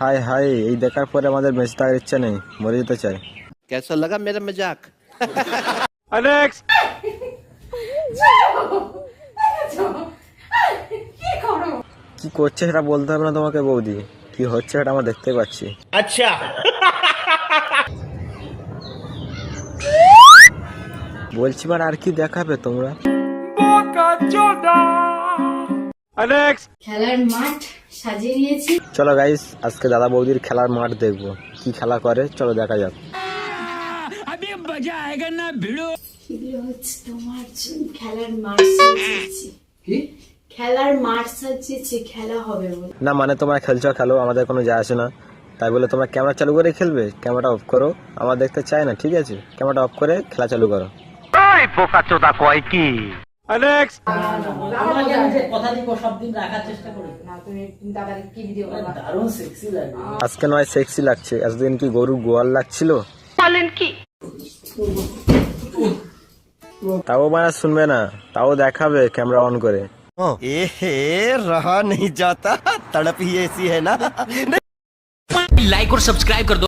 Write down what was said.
High high এই দেখার পরে আমাদের বেঁচে থাকার ইচ্ছা নেই। মরে যেতে চাই। কেসা লাগা মেরা মজাক কি করছে সেটা বলতে হবে না তোমাকে বৌদি। কি হচ্ছে সেটা আমরা দেখতে পাচ্ছি। আচ্ছা। বলছি আর কি দেখাবে তোমরা? খেলার মাঠ সাজিয়ে নিয়েছি। চলো গাইস আজকে দাদা বৌদির খেলার মাঠ দেখব। কি খেলা করে? চলো দেখা যাক। খেলার মাঠ সাজিয়েছি। খেলার মাঠ সাজিয়েছি খেলা হবে বলে। না মানে তোমরা খেলছো খেলো আমাদের কোনো যায় আসে না। তাই বলে তোমরা ক্যামেরা চালু করে খেলবে? ক্যামেরাটা অফ করো। আমার দেখতে চাই না ঠিক আছে? ক্যামেরাটা অফ করে খেলা চালু করো। কথা দিব সব দিন রাখার চেষ্টা করি দারুণ সেক্সি লাগে আজকে নয় সেক্সি লাগছে এতদিন কি গরু গোয়াল লাগছিল তাও মানে শুনবে না তাও দেখাবে ক্যামেরা অন করে ए रहा नहीं जाता तड़प ही ऐसी है ना लाइक और सब्सक्राइब कर दो